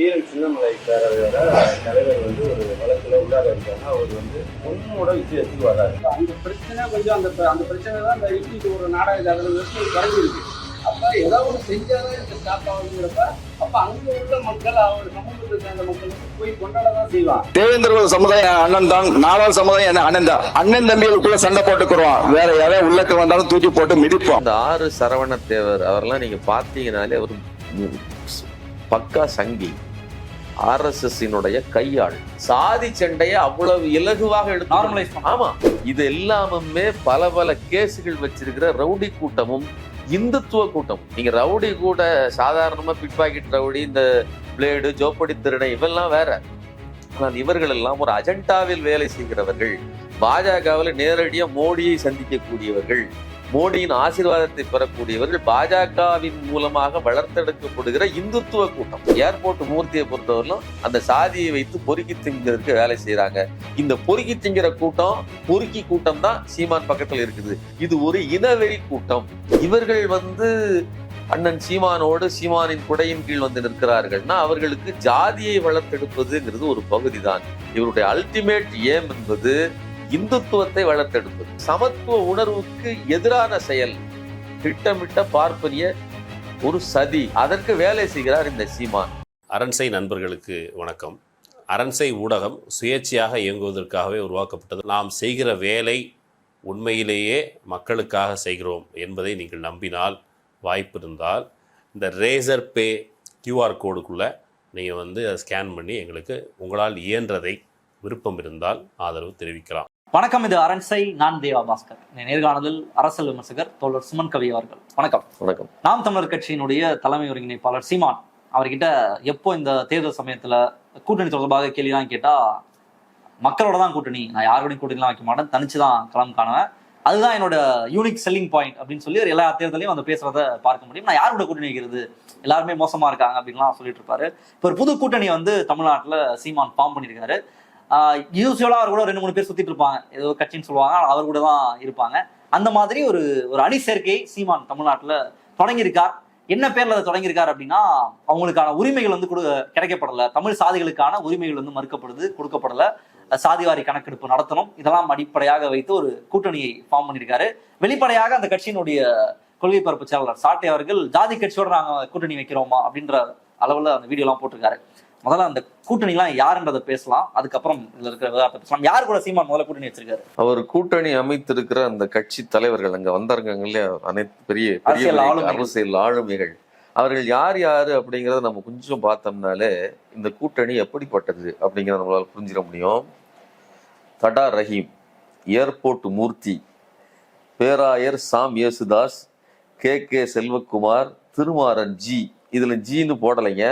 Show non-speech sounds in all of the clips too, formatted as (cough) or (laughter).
தீரன் சின்னமலை பேரவையோட தலைவர் வந்து ஒரு வழக்குல உள்ளார இருக்காங்க. அவர் வந்து பொண்ணோட விஷயத்துக்கு வராரு. அந்த பிரச்சனை கொஞ்சம் அந்த அந்த பிரச்சனை தான் இந்த இப்படி ஒரு நாடக குறைஞ்சிருக்கு அப்ப ஏதாவது ஒன்று செஞ்சாதான் இந்த ஸ்டாப் ஆகுங்கிறப்ப அப்ப அங்க உள்ள மக்கள் அவர் சமூகத்தை சேர்ந்த மக்கள் வந்து போய் கொண்டாட தான் செய்வாங்க. தேவேந்திர சமுதாயம் அண்ணன் தான். நாலாவது சமுதாயம் என்ன அண்ணன் தான். அண்ணன் தம்பிகளுக்குள்ள சண்டை போட்டுக்கிறோம் வேற யாரையும் உள்ளக்க வந்தாலும் தூக்கி போட்டு மிதிப்போம் அந்த ஆறு சரவண தேவர் அவரெல்லாம் நீங்க பார்த்தீங்கனாலே ஒரு பக்கா சங்கி. ஆர்எஸ்எஸ்ஸினுடைய கையாள் சாதி சண்டையை அவ்வளவு இலகுவாக எடுத்து நார்மலைஸ் ஆமா. இது எல்லாமுமே பல பல கேஸுகள் வச்சிருக்கிற ரவுடி கூட்டமும் இந்துத்துவ கூட்டம் நீங்க ரவுடி கூட சாதாரணமா பிட் பாக்கெட் ரவுடி இந்த பிளேடு ஜோப்படி திருடை இவெல்லாம் வேற. ஆனால் இவர்கள் எல்லாம் ஒரு அஜெண்டாவில் வேலை செய்கிறவர்கள் பாஜகவில் நேரடியா மோடியை சந்திக்கக்கூடியவர்கள். மோடியின் ஆசீர்வாதத்தை பெறக்கூடியவர்கள் பாஜகவின் மூலமாக வளர்த்தெடுக்கப்படுகிற இந்துத்துவ கூட்டம். ஏர்போர்ட் மூர்த்தியை பொறுத்தவரையிலும் அந்த சாதியை வைத்து பொறுக்கி திங்கிறதுக்கு வேலை செய்யறாங்க இந்த பொறுக்கி திங்கிற கூட்டம் பொறுக்கி கூட்டம் தான் சீமான் பக்கத்தில் இருக்குது. இது ஒரு இனவெறி கூட்டம். இவர்கள் வந்து அண்ணன் சீமானோடு சீமானின் குடையின் கீழ் வந்து நிற்கிறார்கள்னா அவர்களுக்கு ஜாதியை வளர்த்தெடுப்பதுங்கிறது ஒரு பகுதி தான் இவருடைய அல்டிமேட் ஏம் என்பது இந்துத்துவத்தை வளர்த்தெடுப்பது. சமத்துவ உணர்வுக்கு எதிரான செயல். திட்டமிட்ட பார்ப்பனிய ஒரு சதி. அதற்கு வேலை செய்கிறார் இந்த சீமான். அரண்சை நண்பர்களுக்கு வணக்கம். அரண்சை ஊடகம் சுயேட்சையாக இயங்குவதற்காகவே உருவாக்கப்பட்டது. நாம் செய்கிற வேலை உண்மையிலேயே மக்களுக்காக செய்கிறோம் என்பதை நீங்கள் நம்பினால் வாய்ப்பு இருந்தால் இந்த ரேசர் பே கியூஆர் கோடுக்குள்ளே நீங்கள் வந்து அதை ஸ்கேன் பண்ணி எங்களுக்கு உங்களால் இயன்றதை விருப்பம் இருந்தால் ஆதரவு தெரிவிக்கலாம். வணக்கம் இது அரண்சை நான் தேவா பாஸ்கர். நேர்காணலில் அரசியல் விமர்சகர் தோழர் சுமன் கவி அவர்கள். வணக்கம். வணக்கம். நாம் தமிழர் கட்சியினுடைய தலைமை ஒருங்கிணைப்பாளர் சீமான் அவர்கிட்ட எப்போ இந்த தேர்தல் சமயத்துல கூட்டணி தொடர்பாக கேள்விலாம் கேட்டா மக்களோட தான் கூட்டணி. நான் யாரோடையும் கூட்டணிலாம் வைக்க மாட்டேன். தனிச்சு தான் களம் காணுவேன். அதுதான் என்னோட யூனிக் செல்லிங் பாயிண்ட் அப்படின்னு சொல்லி எல்லா தேர்தலையும் வந்து பேசுறத பார்க்க முடியும். நான் யாரோட கூட்டணி வைக்கிறது? எல்லாருமே மோசமா இருக்காங்க அப்படின்லாம் சொல்லிட்டு இருப்பாரு. இப்போ ஒரு புது கூட்டணியை வந்து தமிழ்நாட்டுல சீமான் ஃபார்ம் பண்ணியிருக்காரு. யூஸ்வலாக அவர் கூட ரெண்டு மூணு பேர் சுத்திட்டு இருப்பாங்க. ஏதோ கட்சின்னு சொல்லுவாங்க. அவர் கூட தான் இருப்பாங்க. அந்த மாதிரி ஒரு ஒரு அணி சேர்க்கை சீமான் தமிழ்நாட்டுல தொடங்கியிருக்கார். என்ன பேர்ல அதை தொடங்கியிருக்கார் அப்படின்னா அவங்களுக்கான உரிமைகள் வந்து கொடு கிடைக்கப்படல. தமிழ் சாதிகளுக்கான உரிமைகள் வந்து மறுக்கப்படுது கொடுக்கப்படல. சாதிவாரி கணக்கெடுப்பு நடத்தணும். இதெல்லாம் அடிப்படையாக வைத்து ஒரு கூட்டணியை ஃபார்ம் பண்ணியிருக்காரு. வெளிப்படையாக அந்த கட்சியினுடைய கொள்கை பரப்பு செயலாளர் சாட்டை அவர்கள் ஜாதி கட்சியோட நாங்க கூட்டணி வைக்கிறோமா அப்படின்ற அளவுல அந்த வீடியோ எல்லாம் போட்டிருக்காரு. முதல்ல அந்த கூட்டணிலாம் யாருன்றதை பேசலாம். அதுக்கப்புறம் இதுல இருக்கிற விவகாரத்தை பேசலாம். யார் கூட சீமான் முதல்ல கூட்டணி வச்சிருக்காரு? அவர் கூட்டணி அமைத்திருக்கிற அந்த கட்சி தலைவர்கள் அங்க வந்தாருங்க இல்லையா? அனைத்து பெரிய. அரசியல் ஆளுமைகள். அவர்கள் யார் யாரு அப்படிங்கறத நம்ம கொஞ்சம் பார்த்தோம்னாலே இந்த கூட்டணி எப்படிப்பட்டது அப்படிங்கறத நம்மளால புரிஞ்சிட முடியும். தடா ரஹீம் ஏர்போர்ட் மூர்த்தி பேராயர் Sam Yesudas K K Selvakumar Thirumaran G. இதுல ஜின்னு போடலைங்க.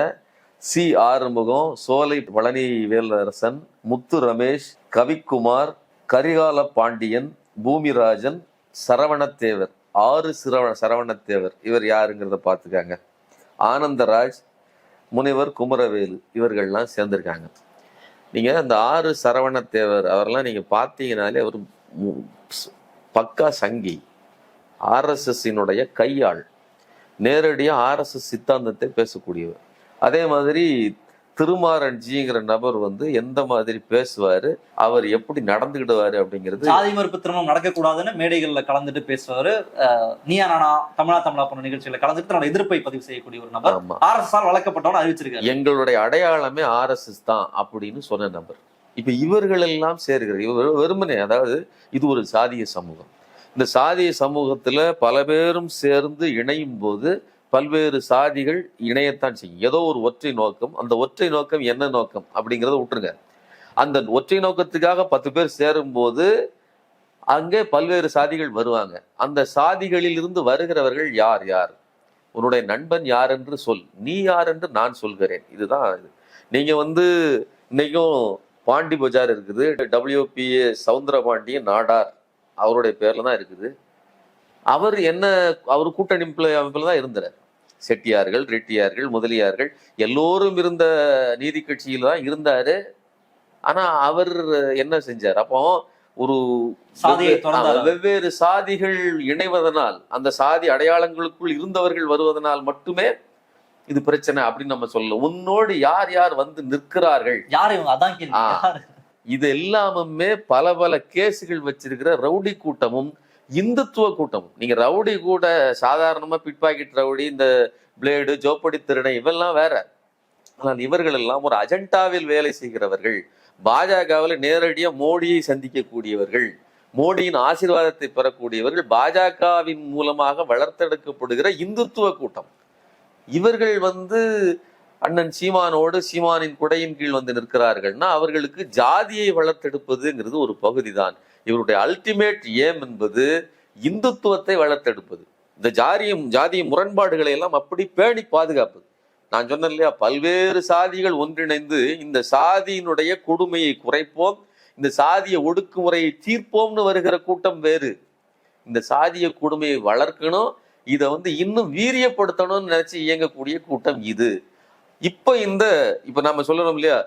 சி. ஆறுமுகம் சோலை பழனி வேலரசன் முத்து ரமேஷ் கவிக்குமார் கரிகால பாண்டியன் பூமிராஜன் சரவணத்தேவர். ஆறு சிரவண சரவணத்தேவர். இவர் யாருங்கிறத பார்த்துக்காங்க. ஆனந்தராஜ் முனைவர் குமரவேலு இவர்கள்லாம் சேர்ந்திருக்காங்க. நீங்கள் அந்த ஆறு சரவணத்தேவர் அவரெல்லாம் நீங்கள் பார்த்தீங்கனாலே அவர் பக்கா சங்கி. ஆர்எஸ்எஸ்ஸினுடைய கையாள். நேரடியாக ஆர்எஸ்எஸ் சித்தாந்தத்தை பேசக்கூடியவர். அதே மாதிரி திருமாறன் ஜிங்கிற நபர் வந்து எந்த மாதிரி பேசுவாரு அவர் எப்படி நடந்துக்கிடுவாரு அப்படிங்கிறது சாதி மறுப்பு திருமணம் நடக்கக்கூடாதுன்னு மேடைகள்ல கலந்துட்டு பேசுவாரு. நீயா நானா தமிழா தமிழா போன நிகழ்ச்சியில கலந்துட்டு தன்னோட எதிர்ப்பை பதிவு செய்யக்கூடிய ஒரு நபர். ஆமா. ஆர் எஸ் ஆல் வளர்க்கப்பட்டவன் அறிவிச்சிருக்காரு. எங்களுடைய அடையாளமே ஆர்எஸ்எஸ் தான் அப்படின்னு சொன்ன நபர். இப்ப இவர்கள் எல்லாம் சேர்கிற இவர் வெறுமனே அதாவது இது ஒரு சாதிய சமூகம். இந்த சாதிய சமூகத்துல பல பேரும் சேர்ந்து இணையும் போது பல்வேறு சாதிகள் இணையத்தான் செய்யும். ஏதோ ஒரு ஒற்றை நோக்கம் அந்த ஒற்றை நோக்கம் என்ன நோக்கம் அப்படிங்கிறத விட்டுருங்க. அந்த ஒற்றை நோக்கத்துக்காக பத்து பேர் சேரும்போது அங்கே பல்வேறு சாதிகள் வருவாங்க. அந்த சாதிகளில் இருந்து வருகிறவர்கள் யார் யார்? உன்னுடைய நண்பன் யார் என்று சொல். நீ யார் என்று நான் சொல்கிறேன். இதுதான் இது. நீங்கள் வந்து இன்னைக்கும் பாண்டி பஜார் இருக்குது. டபிள்யூபிஏ சவுந்தரபாண்டியன் நாடார். அவருடைய பேரில் தான் இருக்குது. அவர் என்ன அவர் கூட்டணி அமைப்பில் தான் இருந்தார். செட்டியார்கள் ரெட்டியார்கள் முதலியார்கள் எல்லோரும் இருந்த நீதி கட்சியில் தான் இருந்தாரு. ஆனா அவர் என்ன செஞ்சார்? அப்போ ஒரு வெவ்வேறு சாதிகள் இணைவதனால் அந்த சாதி அடையாளங்களுக்குள் இருந்தவர்கள் வருவதனால் மட்டுமே இது பிரச்சனை அப்படின்னு நம்ம சொல்லல. உன்னோடு யார் யார் வந்து நிற்கிறார்கள்? யார் இவங்க? அதான் இது எல்லாமுமே பல பல கேஸுகள் வச்சிருக்கிற ரவுடி கூட்டமும் இந்துத்துவ கூட்டம். நீங்க ரவுடி கூட சாதாரணமா பிட் பாக்கெட் ரவுடி இந்த பிளேடு ஜோப்படி திருடை இவெல்லாம் வேற. ஆனால் இவர்கள் எல்லாம் ஒரு அஜெண்டாவில் வேலை செய்கிறவர்கள். பாஜகவில் நேரடியாக மோடியை சந்திக்கக்கூடியவர்கள். மோடியின் ஆசீர்வாதத்தை பெறக்கூடியவர்கள் பாஜகவின் மூலமாக வளர்த்தெடுக்கப்படுகிற இந்துத்துவ கூட்டம். இவர்கள் வந்து அண்ணன் சீமானோடு சீமானின் குடையின் கீழ் வந்து நிற்கிறார்கள்னா அவர்களுக்கு ஜாதியை வளர்த்தெடுப்பதுங்கிறது ஒரு பகுதி தான் இவருடைய அல்டிமேட் ஏம் என்பது இந்துத்துவத்தை வளர்த்தெடுப்பது. இந்த ஜாதியும் ஜாதிய முரண்பாடுகளை எல்லாம் அப்படி பேணி பாதுகாப்பது. நான் சொன்னேன் இல்லையா பல்வேறு சாதிகள் ஒன்றிணைந்து இந்த சாதியினுடைய கொடுமையை குறைப்போம் இந்த சாதிய ஒடுக்குமுறையை தீர்ப்போம்னு வருகிற கூட்டம் வேறு. இந்த சாதிய கொடுமையை வளர்க்கணும் இதை வந்து இன்னும் வீரியப்படுத்தணும்னு நினைச்சு இயங்கக்கூடிய கூட்டம் இது. இப்போ இந்த இப்போ நம்ம சொல்லணும் இல்லையா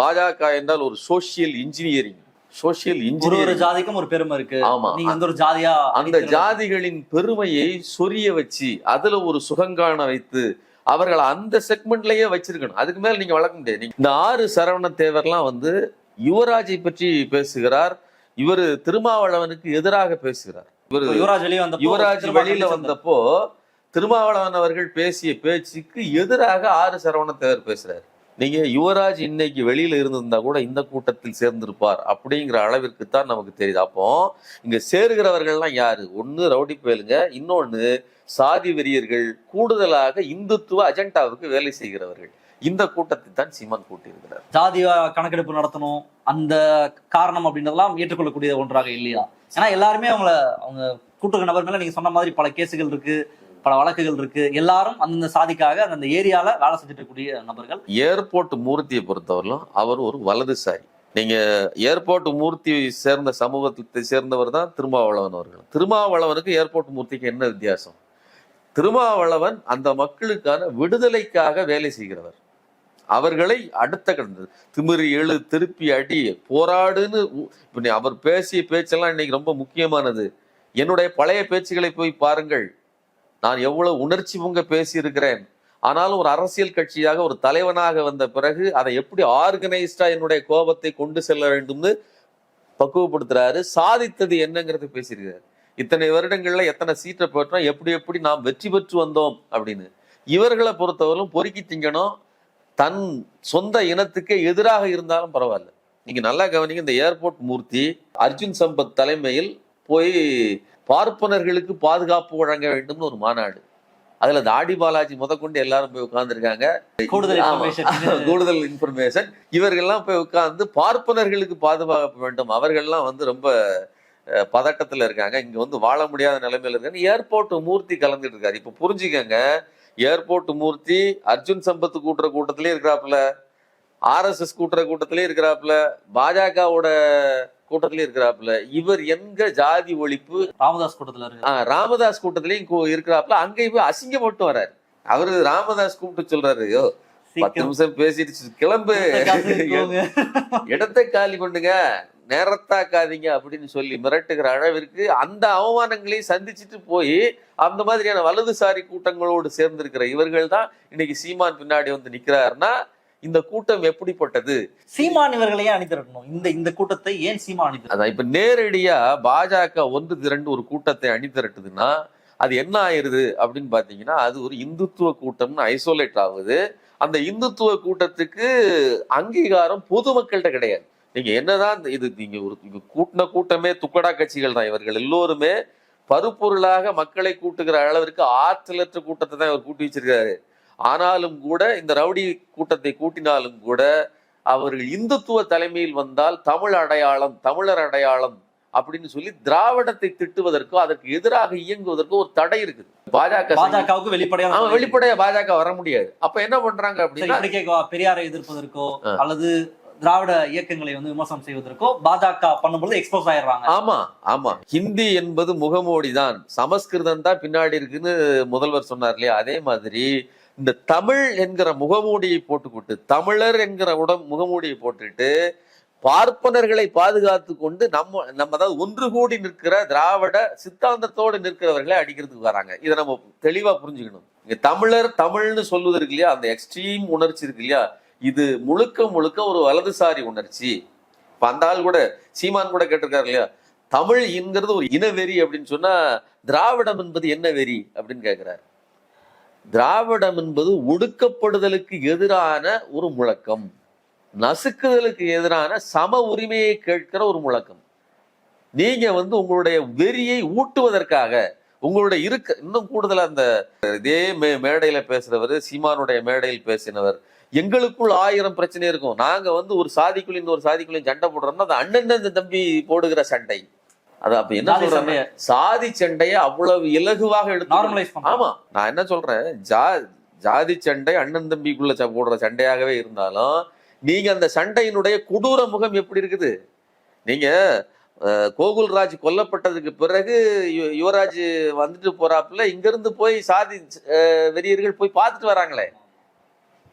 பாஜக என்றால் ஒரு சோசியல் இன்ஜினியரிங் சோசியல் ஒரு ஒரு ஜாதிக்கும் ஒரு பெருமை இருக்கு. ஆமா. நீங்க வந்து ஒரு ஜாதியா அந்த ஜாதிகளின் பெருமையை சொரிய வச்சு அதுல ஒரு சுகங்காண வைத்து அவர்களை அந்த செக்மெண்ட்லயே வச்சிருக்கணும். அதுக்கு மேல நீங்க வளர்க்க முடியாது. இந்த ஆறு சரவண தேவர்லாம் வந்து யுவராஜை பற்றி பேசுகிறார். இவர் திருமாவளவனுக்கு எதிராக பேசுகிறார். இவர் யுவராஜ் வெளியே வந்த யுவராஜ் வெளியில வந்தப்போ திருமாவளவன் அவர்கள் பேசிய பேச்சுக்கு எதிராக ஆறு சரவண தேவர் பேசுறாரு. நீங்க யுவராஜ் இன்னைக்கு வெளியில இருந்திருந்தா கூட இந்த கூட்டத்தில் சேர்ந்திருப்பார் அப்படிங்கிற அளவிற்கு தான் நமக்கு தெரியுது. அப்போ இங்க சேருகிறவர்கள்லாம் யாரு? ஒன்று ரவுடி புயலுங்க இன்னொன்னு சாதி வெறியர்கள் கூடுதலாக இந்துத்துவ அஜெண்டாவுக்கு வேலை செய்கிறவர்கள். இந்த கூட்டத்தை தான் சீமான் கூட்டியிருக்கிறார். ஜாதிய கணக்கெடுப்பு நடத்தணும் அந்த காரணம் அப்படின்றதெல்லாம் ஏற்றுக்கொள்ளக்கூடிய ஒன்றாக இல்லையா? ஏன்னா எல்லாருமே அவங்கள அவங்க கூட்டுற நபர் மேல நீங்க சொன்ன மாதிரி பல கேசுகள் இருக்கு. பல வழக்குகள் இருக்கு. எல்லாரும் அந்தந்த சாதிக்காக அந்தந்த ஏரியால வேலை செஞ்சுட்டு இருக்கக்கூடிய நபர்கள். ஏர்போர்ட் மூர்த்தியை பொறுத்தவரையிலும் அவர் ஒரு வலதுசாரி. நீங்க ஏர்போர்ட் மூர்த்தி சேர்ந்த சமூகத்தை சேர்ந்தவர் தான் திருமாவளவன் அவர்கள். திருமாவளவனுக்கு ஏர்போர்ட் மூர்த்திக்கு என்ன வித்தியாசம்? திருமாவளவன் அந்த மக்களுக்கான விடுதலைக்காக வேலை செய்கிறவர். அவர்களை அடுத்த கடந்தது திமிரி எழு திருப்பி அடி போராடுன்னு அவர் பேசிய பேச்செல்லாம் இன்னைக்கு ரொம்ப முக்கியமானது. என்னுடைய பழைய பேச்சுகளை போய் பாருங்கள். நான் எவ்வளவு உணர்ச்சி பொங்க பேசியிருக்கிறேன். ஆனாலும் ஒரு அரசியல் கட்சியாக ஒரு தலைவனாக வந்த பிறகு அதை எப்படி ஆர்கனைஸ்டா என்னுடைய கோபத்தை கொண்டு செல்ல வேண்டும்னு பக்குவப்படுத்துறாரு சாதித்தது என்னங்கிறது பேசியிருக்காரு இத்தனை வருடங்கள்ல எத்தனை சீட்டை பெற்றோம் எப்படி எப்படி நாம் வெற்றி பெற்று வந்தோம் அப்படின்னு. இவர்களை பொறுத்தவரையும் பொறுக்கி திங்கணும். தன் சொந்த இனத்துக்கே எதிராக இருந்தாலும் பரவாயில்ல. நீங்க நல்லா கவனிங்க இந்த ஏர்போர்ட் மூர்த்தி அர்ஜுன் சம்பத் தலைமையில் போய் பார்ப்பனர்களுக்கு பாதுகாப்பு வழங்க வேண்டும்னு ஒரு மாநாடு. அதுல தாடி பாலாஜி முதற்கொண்டு எல்லாரும் போய் உட்கார்ந்துருக்காங்க. கூடுதல். (laughs) கூடுதல் இன்ஃபர்மேஷன் இவர்கள்லாம் போய் உட்கார்ந்து பார்ப்பனர்களுக்கு பாதுகாப்பு வேண்டும். அவர்கள்லாம் வந்து ரொம்ப பதட்டத்துல இருக்காங்க. இங்க வந்து வாழ முடியாத நிலைமையில இருக்காங்க. ஏர்போர்ட் மூர்த்தி கலந்துட்டு இருக்காரு. இப்ப புரிஞ்சுக்கங்க. ஏர்போர்ட் மூர்த்தி அர்ஜுன் சம்பத் கூட்டுற கூட்டத்திலே இருக்கிறாப்புல. ஆர்எஸ்எஸ் கூட்டுற கூட்டத்திலே இருக்கிறாப்புல. பாஜகவோட கூட்டத்திலே இருக்கிறாப்புல. இவர் எங்க ஜாதி ஒழிப்பு. ராமதாஸ் கூட்டத்துல இருக்கு ராமதாஸ் கூட்டத்திலையும் இருக்கிறாப்புல. அங்கேயும் போய் அசிங்கப்பட்டு வர்றாரு அவரு ராமதாஸ் கூப்பிட்டு சொல்றாரு "யோ, பத்து நிமிஷம் பேசிட்டு கிளம்பு. (laughs) இடத்தை காலி பண்ணுங்க. நேரத்தாக்காதீங்க அப்படின்னு சொல்லி மிரட்டுகிற அளவிற்கு அந்த அவமானங்களையும் சந்திச்சுட்டு போய் அந்த மாதிரியான வலதுசாரி கூட்டங்களோடு சேர்ந்திருக்கிற இவர்கள் தான் இன்னைக்கு சீமான் பின்னாடி வந்து நிக்கிறாருன்னா இந்த கூட்டம் எப்படிப்பட்டது? சீமான் இவர்களை ஏன் அணிதிரட்டணும். இந்த இந்த கூட்டத்தை ஏன் சீமான் அணிதிரட்டணும் அதான் இப்ப நேரடியா பாஜக ஒன்று திரண்டு ஒரு கூட்டத்தை அணி திரட்டுதுன்னா அது என்ன ஆயிருது அப்படின்னு பாத்தீங்கன்னா அது ஒரு இந்துத்துவ கூட்டம்னு ஐசோலேட் ஆகுது. அந்த இந்துத்துவ கூட்டத்துக்கு அங்கீகாரம் பொதுமக்கள்கிட்ட கிடையாது. நீங்க என்னதான் இது நீங்க ஒரு கூட்டின கூட்டமே துக்கடா கட்சிகள் தான். இவர்கள் எல்லோருமே பருப்பொருளாக மக்களை கூட்டுகிற அளவிற்கு ஆற்றலற்ற கூட்டத்தை தான் இவர் கூட்டி வச்சிருக்காரு ஆனாலும் கூட இந்த ரவுடி கூட்டத்தை கூட்டினாலும் கூட அவர்கள் இந்துத்துவ தலைமையில் வந்தால் தமிழ் அடையாளம் தமிழர் அடையாளம் அப்படின்னு சொல்லி திராவிடத்தை திட்டுவதற்கோ அதற்கு எதிராக இயங்குவதற்கோ ஒரு தடை இருக்குது. பாஜக பாஜகவுக்கு வெளிப்படையான அவன் வெளிப்படையா பாஜக வர முடியாது. அப்ப என்ன பண்றாங்க அப்படின்னா பெரியாரை எதிர்ப்பதற்கோ. அல்லது திராவிட இயக்கங்களை வந்து விமர்சனம் செய்வதற்கோ பாஜக பண்ணும்போது எக்ஸ்போஸ் ஆயிடுறாங்க. ஆமா ஆமா. ஹிந்தி என்பது முகமூடி தான் சமஸ்கிருதம் தான் பின்னாடி இருக்குன்னு முதல்வர் சொன்னார் இல்லையா? அதே மாதிரி இந்த தமிழ் என்கிற முகமூடியை போட்டுக்கொண்டு தமிழர் என்கிற உடம் முகமூடியை போட்டுட்டு பார்ப்பனர்களை பாதுகாத்து கொண்டு நம்ம நம்ம அதாவது ஒன்று கூடி நிற்கிற திராவிட சித்தாந்தத்தோடு நிற்கிறவர்களை அடிக்கிறதுக்கு வராங்க. இதை நம்ம தெளிவா புரிஞ்சுக்கணும். இங்க தமிழர் தமிழ்னு சொல்வது இருக்கு இல்லையா? அந்த எக்ஸ்ட்ரீம் உணர்ச்சி இருக்கு இல்லையா? இது முழுக்க முழுக்க ஒரு வலதுசாரி உணர்ச்சி. இப்போ அந்த ஆள் கூட சீமான் கூட கேட்டிருக்காரு இல்லையா? தமிழ் என்கிறது ஒரு இனவெறி அப்படின்னு சொன்னா திராவிடம் என்பது என்ன வெறி அப்படின்னு கேட்கிறாரு திராவிடம் என்பது ஒடுக்கப்படுதலுக்கு எதிரான ஒரு முழக்கம். நசுக்குதலுக்கு எதிரான சம உரிமையை கேட்கிற ஒரு முழக்கம். நீங்க வந்து உங்களுடைய வெறியை ஊட்டுவதற்காக உங்களுடைய இருக்க இன்னும் கூடுதலாக அந்த இதே மே மேடையில் பேசுறவர் சீமானுடைய மேடையில் பேசினவர் எங்களுக்குள் ஆயிரம் பிரச்சனை இருக்கும். நாங்கள் வந்து ஒரு சாதிக்குள்ளின் ஒரு சாதிக்குள்ள சண்டை போடுறோம்னா அது அண்ணன் தம்பி போடுகிற சண்டை. அது அப்ப என்ன சண்டைய சாதி சண்டையை அவ்வளவு இலகுவாக எடுத்து நார்மலைஸ் ஆமா நான் என்ன சொல்றேன்? ஜா ஜாதி சண்டை அண்ணன் தம்பிக்குள்ள போடுற சண்டையாகவே இருந்தாலும் நீங்க அந்த சண்டையினுடைய கொடூர முகம் எப்படி இருக்குது? நீங்க கோகுல்ராஜ் கொல்லப்பட்டதுக்கு பிறகு யுவராஜ் வந்துட்டு போறாப்புல இங்க இருந்து போய் சாதி வெறியர்கள் போய் பார்த்துட்டு வராங்களே.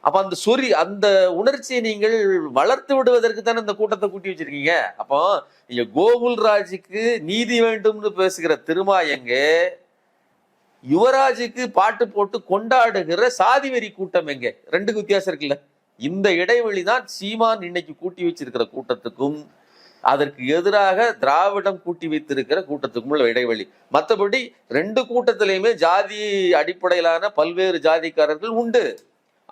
அப்ப அந்த சொறி அந்த உணர்ச்சியை நீங்கள் வளர்த்து விடுவதற்கு தானே இந்த கூட்டத்தை கூட்டி வச்சிருக்கீங்க? அப்போ நீங்க கோகுல்ராஜுக்கு நீதி வேண்டும்னு பேசுகிற திருமாயங்க யுவராஜுக்கு பாட்டு போட்டு கொண்டாடுகிற சாதி வெறி கூட்டம் எங்க? ரெண்டுக்கு வித்தியாசம் இருக்குல்ல. இந்த இடைவெளி தான் சீமான் இன்னைக்கு கூட்டி வச்சிருக்கிற கூட்டத்துக்கும் அதற்கு எதிராக திராவிடம் கூட்டி வைத்திருக்கிற கூட்டத்துக்கும் உள்ள இடைவெளி. மற்றபடி ரெண்டு கூட்டத்திலையுமே ஜாதி அடிப்படையிலான பல்வேறு ஜாதிக்காரர்கள் உண்டு.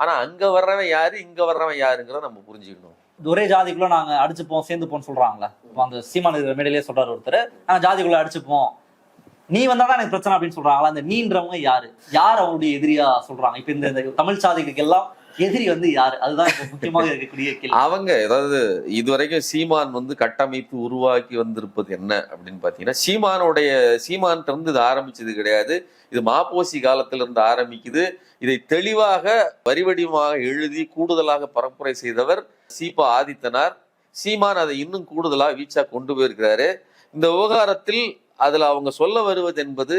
ஆனா அங்க வர்றவன் யாரு இங்க வர்றவன் யாருங்கிறத நம்ம புரிஞ்சுக்கணும். ஒரே ஜாதிக்குள்ள நாங்க அடிச்சுப்போம் சேர்ந்துப்போம் சொல்றாங்களே இப்போ அந்த சீமான் இருக்கிற மேடையிலே சொல்றாரு ஒருத்தர் நாங்க ஜாதிக்குள்ள அடிச்சுப்போம். நீ வந்தாதான் எனக்கு பிரச்சனை அப்படின்னு சொல்றாங்களா அந்த நீன்றவங்க யாரு? யார் அவங்களுடைய எதிரியா சொல்றாங்க? இப்ப இந்த இந்த தமிழ் சாதிகளுக்கு எல்லாம் எதிரி வந்து யாரு? அதுதான் முக்கியமாக இருக்கக்கூடிய கேள்வி. அவங்க ஏதாவது இதுவரைக்கும் சீமான் வந்து கட்டமைப்பு உருவாக்கி வந்திருப்பது என்ன அப்படின்னு பாத்தீங்கன்னா சீமானுடைய சீமான் இருந்து இது ஆரம்பிச்சது கிடையாது. இது மாப்போசி காலத்துல இருந்து ஆரம்பிக்குது. இதை தெளிவாக வரிவடிவமாக எழுதி கூடுதலாக பரப்புரை செய்தவர் சீபா ஆதித்தனார். சீமான் அதை இன்னும் கூடுதலா வீச்சா கொண்டு போயிருக்கிறாரு. இந்த விவகாரத்தில் அதுல அவங்க சொல்ல வருவது என்பது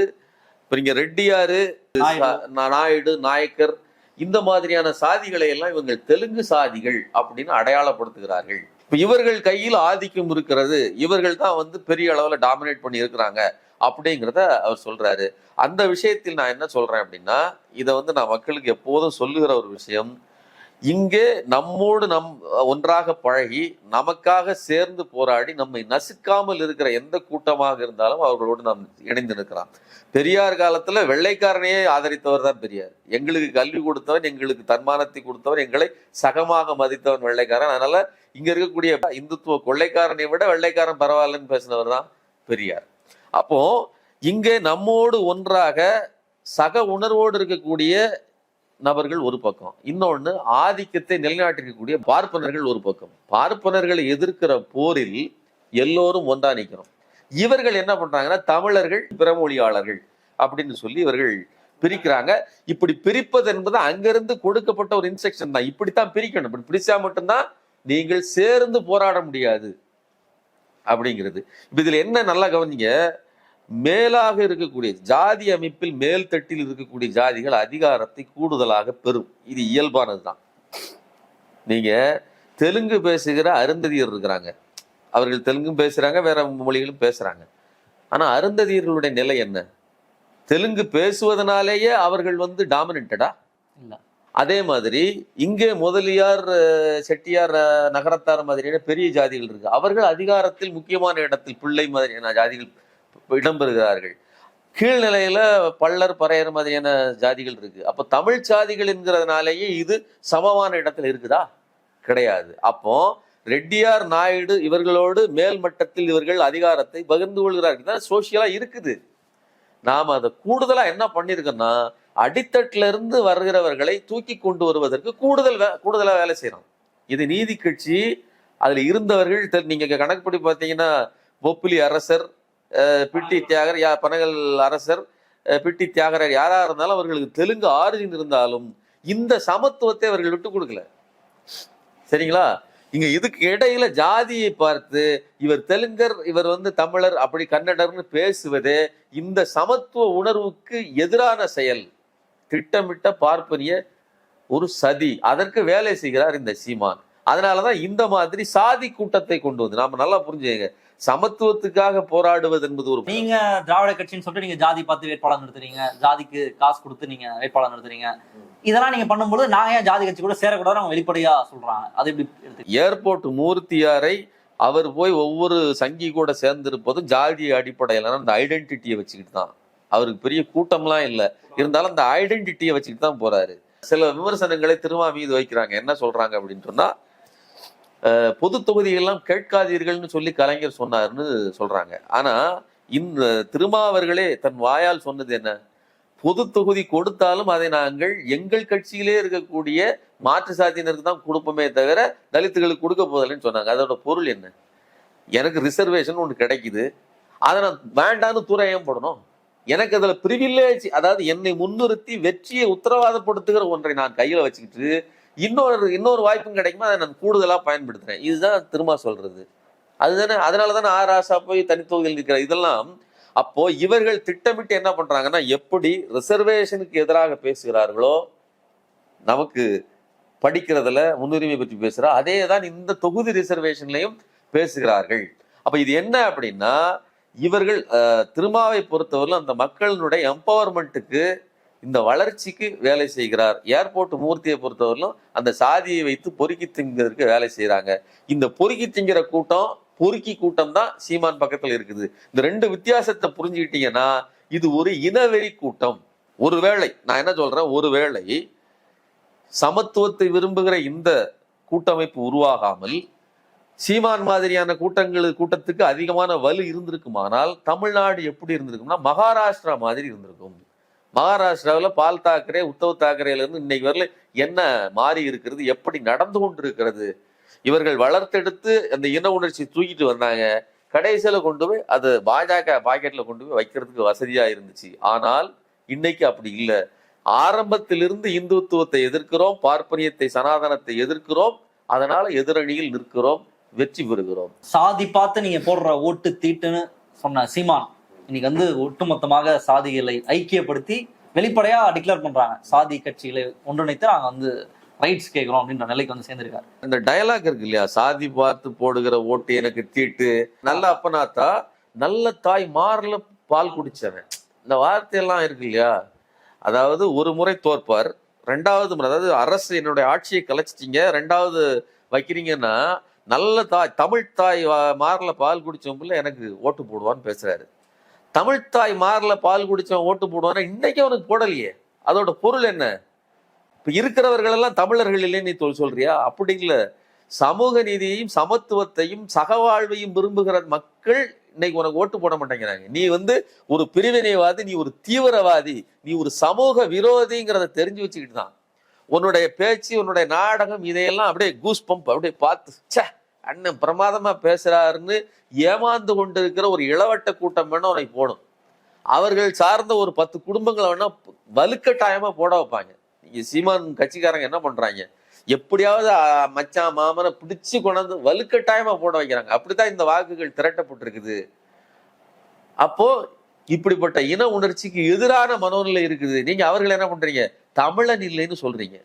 இப்ப இங்க ரெட்டியாரு நாயுடு நாயக்கர் இந்த மாதிரியான சாதிகளை எல்லாம் இவங்க தெலுங்கு சாதிகள் அப்படின்னு அடையாளப்படுத்துகிறார்கள். இப்போ இவர்கள் கையில் ஆதிக்கம் இருக்கிறது இவர்கள் தான் வந்து பெரிய அளவில் டாமினேட் பண்ணி இருக்கிறாங்க அப்படிங்கிறத அவர் சொல்றாரு. அந்த விஷயத்தில் நான் என்ன சொல்றேன் அப்படின்னா இதை வந்து நான் மக்களுக்கு எப்போதும் சொல்லுகிற ஒரு விஷயம். இங்கே நம்மோடு நம் ஒன்றாக பழகி நமக்காக சேர்ந்து போராடி நம்மை நசுக்காமல் இருக்கிற எந்த கூட்டமாக இருந்தாலும் அவர்களோடு நாம் இணைந்து நிற்கிறான் பெரியார் காலத்துல வெள்ளைக்காரனையே ஆதரித்தவர் தான் பெரியார். எங்களுக்கு கல்வி கொடுத்தவன் எங்களுக்கு தன்மானத்தை கொடுத்தவன் எங்களை சகமாக மதித்தவன் வெள்ளைக்காரன். அதனால இங்க இருக்கக்கூடிய இந்துத்துவ கொள்ளைக்காரனை விட வெள்ளைக்காரன் பரவாயில்லன்னு பேசினவர் தான் பெரியார். அப்போ இங்கே நம்மோடு ஒன்றாக சக உணர்வோடு இருக்கக்கூடிய நபர்கள் ஒரு பக்கம். இன்னொன்னு ஆதிக்கத்தை நிலைநாட்டிருக்கக்கூடிய பார்ப்பனர்கள் ஒரு பக்கம். பார்ப்பனர்களை எதிர்க்கிற போரில் எல்லோரும் ஒன்றா நிற்கிறோம் இவர்கள் என்ன பண்றாங்கன்னா தமிழர்கள் பிறமொழியாளர்கள் அப்படின்னு சொல்லி இவர்கள் பிரிக்கிறாங்க. இப்படி பிரிப்பது என்பது அங்கிருந்து கொடுக்கப்பட்ட ஒரு இன்ஸ்ட்ரக்ஷன் தான். இப்படித்தான் பிரிக்கணும். இப்படி பிரிச்சா மட்டும்தான் நீங்கள் சேர்ந்து போராட முடியாது அப்படிங்கிறது. இப்ப இதுல என்ன நல்லா கவனிங்க? மேலாக இருக்கக்கூடிய ஜாதி அமைப்பில் மேல் தட்டில் இருக்கக்கூடிய ஜாதிகள் அதிகாரத்தை கூடுதலாக பெறும். இது இயல்பானதுதான். நீங்க தெலுங்கு பேசுகிற அருந்ததியர் இருக்கிறாங்க. அவர்கள் தெலுங்கும் பேசுறாங்க வேற மொழிகளும் பேசுறாங்க. ஆனா அருந்ததியர்களுடைய நிலை என்ன? தெலுங்கு பேசுவதனாலேயே அவர்கள் வந்து டாமினேட்டடா இல்ல. அதே மாதிரி இங்கே முதலியார் செட்டியார் நகரத்தார் மாதிரியான பெரிய ஜாதிகள் இருக்கு. அவர்கள் அதிகாரத்தில் முக்கியமான இடத்தில் பிள்ளை மாதிரியான ஜாதிகள் இடம்பெறுகிறார்கள். கீழ்நிலையில பள்ளர் பறையர் மாதிரியான ஜாதிகள் இருக்கு. அப்ப தமிழ் ஜாதிகள் என்கிறதுனாலேயே இது சமமான இடத்துல இருக்குதா? கிடையாது. அப்போ ரெட்டியார் நாயுடு இவர்களோடு மேல் மட்டத்தில் இவர்கள் அதிகாரத்தை பகிர்ந்து கொள்கிறார்கள். தான் சோசியலா இருக்குது. நாம் அதை கூடுதலா என்ன பண்ணிருக்கோம்னா அடித்தட்டுல இருந்து வருகிறவர்களை தூக்கி கொண்டு வருவதற்கு கூடுதல் வே- கூடுதலா வேலை செய்யறோம். இது நீதி கட்சி அதுல இருந்தவர்கள் தெ- நீங்க கணக்குப்படி பார்த்தீங்கன்னா பொப்புலி அரசர் பிட்டி தியாகர் யா பனகல் அரசர் பிட்டி தியாகரர் யாரா இருந்தாலும் அவர்களுக்கு தெலுங்கு ஆரிஜின் இருந்தாலும் இந்த சமத்துவத்தை அவர்கள் விட்டு கொடுக்கல. சரிங்களா? இங்க இதுக்கு இடையில ஜாதியை பார்த்து இவர் தெலுங்கர் இவர் வந்து தமிழர் அப்படி கன்னடர்னு பேசுவதே இந்த சமத்துவ உணர்வுக்கு எதிரான செயல். திட்டமிட்ட பார்ப்பனிய ஒரு சதி. அதற்கு வேலை செய்கிறார் இந்த சீமான். அதனாலதான் இந்த மாதிரி சாதி கூட்டத்தை கொண்டு வந்து நாம நல்லா புரிஞ்சுங்க சமத்துவத்துக்காக போராடுவது என்பது ஒரு நீங்க திராவிட கட்சின்னு சொல்லிட்டு நீங்க ஜாதி பார்த்து வேட்பாளர் நிறுத்துறீங்க ஜாதிக்கு காசு கொடுத்து நீங்க வேட்பாளர் நிறுத்துறீங்க இதெல்லாம் நீங்க பண்ணும்போது நான் ஏன் ஜாதி கட்சி கூட சேரக்கூடாது அவங்க வெளிப்படையா சொல்றாங்க. அது எப்படி ஏர்போர்ட் மூர்த்தியாரை அவர் போய் ஒவ்வொரு சங்கி கூட சேர்ந்திருப்பதும் ஜாதி அடிப்படையிலான அந்த ஐடென்டிட்டியை வச்சுக்கிட்டு தான். அவருக்கு பெரிய கூட்டம்லாம் இல்லை. இருந்தாலும் அந்த ஐடென்டிட்டியை வச்சுக்கிட்டு தான் போறாரு. சில விமர்சனங்களை திருமா மீது வைக்கிறாங்க. என்ன சொல்றாங்க அப்படின்னு சொன்னா பொது தொகுதிகள்லாம் கேட்காதீர்கள்னு சொல்லி கலைஞர் சொன்னார்னு சொல்றாங்க. ஆனா இந்த திருமாவர்களே தன் வாயால் சொன்னது என்ன? பொது தொகுதி கொடுத்தாலும் அதை நாங்கள் எங்கள் கட்சியிலே இருக்கக்கூடிய மாற்று சாதியினருக்கு தான் கொடுப்போமே தவிர தலித்துகளுக்கு கொடுக்க போதில்லைன்னு சொன்னாங்க. அதோட பொருள் என்ன? எனக்கு ரிசர்வேஷன் ஒன்று கிடைக்குது. அதை நான் வேண்டான்னு தூரம் போடணும் எனக்கு அதில் பிரிவில்லேஜ் அதாவது என்னை முன்னிறுத்தி வெற்றியை உத்தரவாதப்படுத்துகிற ஒன்றை நான் கையில் வச்சுக்கிட்டு இன்னொரு இன்னொரு வாய்ப்பும் கிடைக்குமா? அதை நான் கூடுதலாக பயன்படுத்துகிறேன் இதுதான் திரும்ப சொல்றது. அதுதானே? அதனால தானே ஆர் ஆசா போய் தனித்தொகுதியில் இருக்கிற இதெல்லாம் அப்போ இவர்கள் திட்டமிட்டு என்ன பண்றாங்கன்னா எப்படி ரிசர்வேஷனுக்கு எதிராக பேசுகிறார்களோ நமக்கு படிக்கிறதுல முன்னுரிமை பற்றி பேசுகிறா அதே தான் இந்த தொகுதி ரிசர்வேஷன்லையும் பேசுகிறார்கள். அப்ப இது என்ன அப்படின்னா இவர்கள் திருமாவை பொறுத்தவரையிலும் அந்த மக்களினுடைய எம்பவர்மெண்ட்டுக்கு இந்த வளர்ச்சிக்கு வேலை செய்கிறார். ஏர்போர்ட் மூர்த்தியை பொறுத்தவரையிலும் அந்த சாதியை வைத்து பொறுக்கி திங்கிறதுக்கு வேலை செய்கிறாங்க இந்த பொறுக்கி திங்கிற கூட்டம் பொறுக்கி கூட்டம் தான் சீமான் பக்கத்தில் இருக்குது. இந்த ரெண்டு வித்தியாசத்தை புரிஞ்சுக்கிட்டீங்கன்னா இது ஒரு இனவெறி கூட்டம். ஒருவேளை நான் என்ன சொல்றேன்? ஒருவேளை சமத்துவத்தை விரும்புகிற இந்த கூட்டமைப்பு உருவாகாமல் சீமான் மாதிரியான கூட்டங்கள் கூட்டத்துக்கு அதிகமான வலு இருந்திருக்குமானால் தமிழ்நாடு எப்படி இருந்திருக்கும்னா மகாராஷ்டிரா மாதிரி இருந்திருக்கும். மகாராஷ்டிராவில் பால் தாக்கரே உத்தவ் தாக்கரேலேருந்து இன்னைக்கு வரல என்ன மாறி இருக்கிறது எப்படி நடந்து கொண்டு இருக்கிறது இவர்கள் வளர்த்தெடுத்து அந்த இன உணர்ச்சி தூக்கிட்டு வந்தாங்க. கடைசியில் கொண்டு போய் அது பாஜக பாக்கெட்டில் கொண்டு போய் வைக்கிறதுக்கு வசதியாக இருந்துச்சு. ஆனால் இன்னைக்கு அப்படி இல்லை. ஆரம்பத்திலிருந்து இந்துத்துவத்தை எதிர்க்கிறோம் பார்ப்பனியத்தை சனாதனத்தை எதிர்க்கிறோம் அதனால எதிரணியில் நிற்கிறோம் வெற்றி பெறுகிறோம். சாதி பார்த்து நீங்க போடுற ஓட்டு தீட்டுன்னு சொன்ன சீமான் இன்னைக்கு வந்து ஒட்டுமொத்தமாக சாதிகளை ஐக்கியப்படுத்தி வெளிப்படையா டிக்ளேர் பண்றாங்க. சாதி கட்சிகளை ஒன்றிணைத்து நாங்க வந்து ரைட்ஸ் கேட்கிறோம் அப்படின்ற நிலைக்கு வந்து சேர்ந்திருக்காரு. இந்த டயலாக் இருக்கு இல்லையா? சாதி பார்த்து போடுகிற ஓட்டு எனக்கு தீட்டு. நல்ல அப்பனாத்தா நல்ல தாய் மாறல பால் குடிச்சவன். இந்த வார்த்தையெல்லாம் இருக்கு இல்லையா? அதாவது ஒரு முறை தோற்பார். ரெண்டாவது முறை அதாவது அரசு என்னுடைய ஆட்சியை கலைச்சிட்டீங்க. ரெண்டாவது வைக்கிறீங்கன்னா நல்ல தாய் தமிழ் தாய் மாறல பால் குடிச்சவங்கள எனக்கு ஓட்டு போடுவான்னு பேசுறாரு. தமிழ்த்தாய் தாய் மாறல பால் குடிச்சவன் ஓட்டு போடுவானா? இன்னைக்கு அவனுக்கு போடலையே. அதோட பொருள் என்ன? இப்ப இருக்கிறவர்கள் எல்லாம் தமிழர்கள் இல்லைன்னு நீ சொல்றியா? அப்படி சமூக நீதியையும் சமத்துவத்தையும் சகவாழ்வையும் விரும்புகிற மக்கள் இன்னைக்கு உனக்கு ஓட்டு போட மாட்டேங்கிறாங்க. நீ வந்து ஒரு பிரிவினைவாதி நீ ஒரு தீவிரவாதி நீ ஒரு சமூக விரோதிங்கிறத தெரிஞ்சு வச்சுக்கிட்டு தான் உன்னுடைய பேச்சு உன்னுடைய நாடகம் இதையெல்லாம் அப்படியே கூஸ் பம்ப் அப்படியே பார்த்து ச்சே அண்ணன் பிரமாதமா பேசுறாருன்னு ஏமாந்து கொண்டிருக்கிற ஒரு இளவட்ட கூட்டம் வேணா உனக்கு போடும் அவர்கள் சார்ந்த ஒரு பத்து குடும்பங்களை வேணா வலுக்கட்டாயமா போட வைப்பாங்க. இங்க சீமான் கட்சிக்காரங்க என்ன பண்றாங்க? எப்படியாவது மச்சான் மாமனை பிடிச்சு கொண்டாந்து வலுக்கட்டாயமா போட வைக்கிறாங்க. அப்படித்தான் இந்த வாக்குகள் திரட்டப்பட்டிருக்குது. அப்போ இப்படிப்பட்ட இன உணர்ச்சிக்கு எதிரான மனோநிலை இருக்குது. நீங்க அவர்கள் என்ன பண்றீங்க? தமிழன் இல்லைன்னு சொல்றீங்க.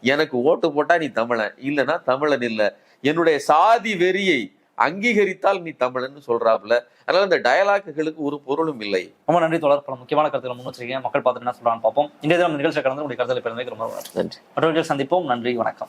எனக்கு ஓட்டு போட்டா நீ தமிழன் இல்லைன்னா தமிழன் இல்லை. என்னுடைய சாதி வெறியை அங்கீகரித்தால் நீ தமிழன்னு சொல்றாப்புல. அதனால இந்த டயலாக்குகளுக்கு ஒரு பொருளும் இல்லை. ரொம்ப நன்றி தொடர் பல முக்கியமான கருத்துக்களை முன் வச்சிருக்கீங்க. மக்கள் பார்த்துட்டு என்ன சொல்றான்னு பார்ப்போம். இன்றைய தினம் நிகழ்ச்சி கலந்து உங்களுடைய கருத்துல பிறந்ததுக்கு ரொம்ப நன்றி. நன்றி. மற்றவர்கள் சந்திப்போம். நன்றி. வணக்கம்.